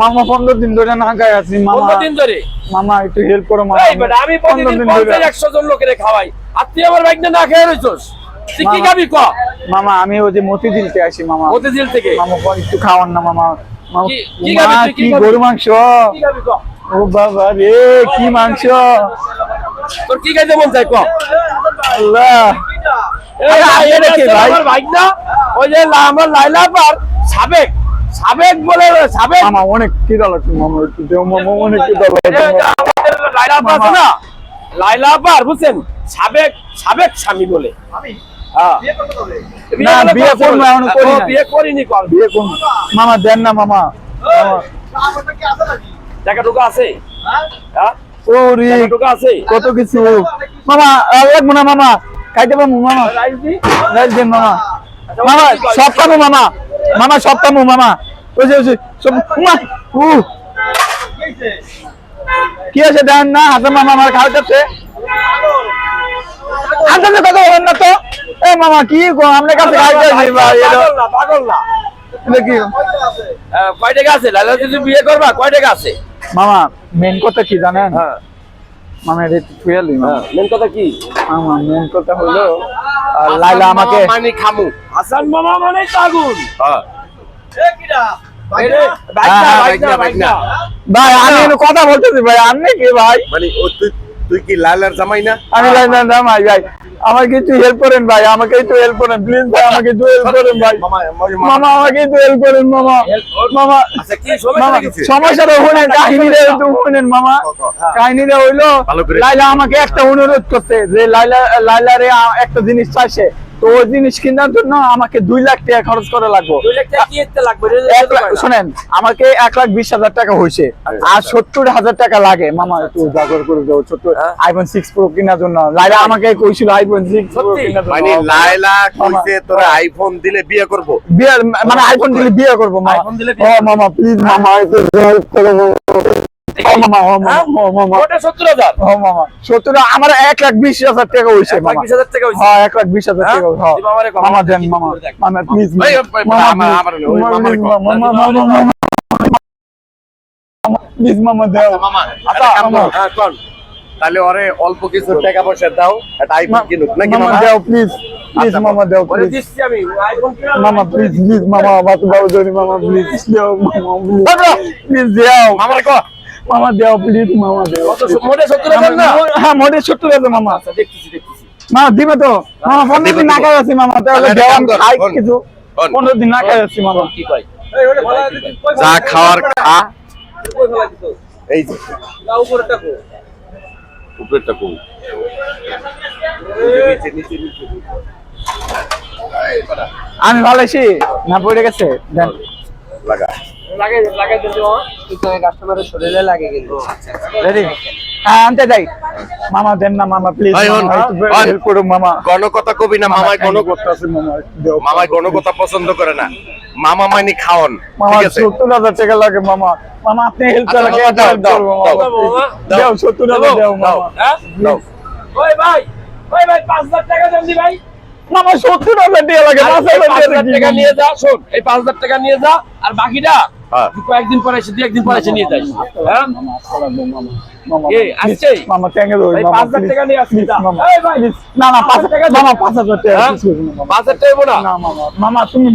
মামা পনেরো দিন ধরে না খাই আছি মামা। দিন ধরে? মামা একটু হেল্প করো মামা। আমি পনেরো দিন ধরে। একশো জন লোকের খাওয়াই। আর তুই আমার বাইক না খেয়ে রয়েছস কি মামা। খাবি ক? মামা আমি ওই যে মতি দিলতে আসি মামা। মতিঝিল থেকে? মামা একটু খাওয়ান না মামা। কি-? গরু মাংস? ও বাবা রে কি মাংস? তোর কি খাইতে মন চাই ক? আল্লাহ। ভাই, না ওই যে আমার লাইলা পার সাবেক সাবেক বলে সাবেক মামা অনেক কি দল আছে মামা? একটু দেও মামা অনেক কি দল এই যে আমাদের লাইলা আপা আছে না? লাইলা আপার বুঝছেন? সাবেক সাবেক স্বামী বলে। হ্যাঁ। কোন মামা দেন না মামা। মামা। টাকা টুকা আছে হ্যাঁ? টুকা আছে? কত কিছু। মামা আহ, লাগবো না মামা। খাইতে পারব মামা। মামা। মামা সব কামু মামা। মামা সব কামু মামা। ওই যে ওই সব কি আছে দেন না হাতে মামা আমার খাওয়াতে আনতে কথা বলেন না তো। এ মামা কি আপনার কাছে খাইতে আসি পাগল না পাগল না। এটা কি? আহ, কয় টাকা আছে? লাইলা যদি বিয়ে করবা কয় টাকা আছে? মামা মেন কথা কি জানেন? হ্যাঁ। মামা এটা মেন কথা কি? মামা মেন কথা হলো লাইলা আমাকে মানে খামু। হাসান মামা মানে আগুন হ্যাঁ। হ্যাঁ, বাইক না, বাইক না। ভাই আমি কথা বলতেছি ভাই। আমি কি ভাই? মানে তুই তুই কি লালার জামাই না? আমি লাইলার ভাই ভাই। আমাকে একটু হেল্প করেন ভাই আমাকে একটু হেল্প করেন প্লিজ ভাই আমাকে একটু হেল্প করেন ভাই। মামা মামা মামা। আমাকে একটু হেল্প করেন মামা। মামা আচ্ছা সমস্যা মামা লেগেছে? সমস্যাটা শুনেন কাহিনীটা একটু শুনেন মামা। ক। কাহিনীটা হইল লাইলা আমাকে একটা অনুরোধ করতে যে লাইলা লাইলারে একটা জিনিস চাইছে। তো ওই জিনিস কেনার জন্য আমাকে দুই লাখ টাকা খরচ করা লাগবে। শোনেন আমাকে এক লাখ বিশ হাজার টাকা হয়েছে আর সত্তর হাজার টাকা লাগে। মামা একটু জাগর করে ছোট্ট হ্যাঁ? আইফোন সিক্স প্রো কেনার জন্য। লাইলা আমাকে কইছিল আইফোন সিক্স প্রো সত্যি? কেনার জন্য। মানে লাইলা কইছে তোরা আইফোন দিলে বিয়ে করব। বিয়ে মানে আইফোন দিলে বিয়ে করব মামা iPhone দিলে ও মামা প্লিজ মামা একটু help করো মামা। মামা মামা হ্যাঁ? মামা মামা আমার এক লাখ বিশ হাজার টাকা হয়েছে এক লাখ মামা বিশ হাজার টাকা। হ্যাঁ হ্যাঁ? হ্যাঁ। মামা দেন মামা মামা প্লিজ মামা। মামা মামা মামা প্লিজ মামা দাও মামা আচ্ছা, মামা। হ্যাঁ? তাহলে ওরে অল্প কিছু টাকা পয়সা দাও একটা আইফোন কিনুক নাকি মামা মামা দাও প্লিজ প্লিজ আচ্ছা, মামা দাও প্লিজ মামা প্লিজ প্লিজ মামা বাতু বাবু মামা প্লিজ দাও মামা প্লিজ দাও মামার কো মামা দাও প্লিজ মামা দাও। কত স- মোটে সত্তর হাজার না? হ্যাঁ মোটে সত্তর হাজার মামা। আচ্ছা, দেখতেছি, দেখতেছি। মামা দিবে তো। মামা পনেরো দিন না। খাই আছি মামা তাহলে দেওয়ান খাই কিছু। পনেরো দিন না খাই আছি মামা। কি কয়? যা খাওয়ার খা এই যে। না, উপরেরটা কো? উপরেরটা কম নিচে নিচে নিচে। আমি ভালো আছি। না পড়ে গেছে। দেন। লাগা। রেডি হ্যাঁ আনতে যাই। মামা দেন না মামা প্লিজ ভাই, হন, হন। হেল্প করো মামা। গণকথা কবি না মামাই গণ করতেছে মামা দেও। গণকথা পছন্দ করে না। মামা মাইনি খাওন মামা সত্তর হাজার টাকা লাগে মামা। মামা আপনি হেল্প দাও, দাও, দাও, মামা, দাও সত্তর হাজার দাও মামা? ওই ভাই, ওই ভাই, পাঁচ হাজার টাকা দেন ভাই। মামা সত্তর হাজার টাকা লাগে আর পাঁচ হাজার টাকা টাকা নিয়ে যা, শোন, এই পাঁচ হাজার টাকা নিয়ে যা, আর বাকিটা কয়েকদিন পরে এসে, দুই একদিন পরে এসে নিয়ে যাস। হ্যাঁ? দে। হ্যাঁ? মামা তুমি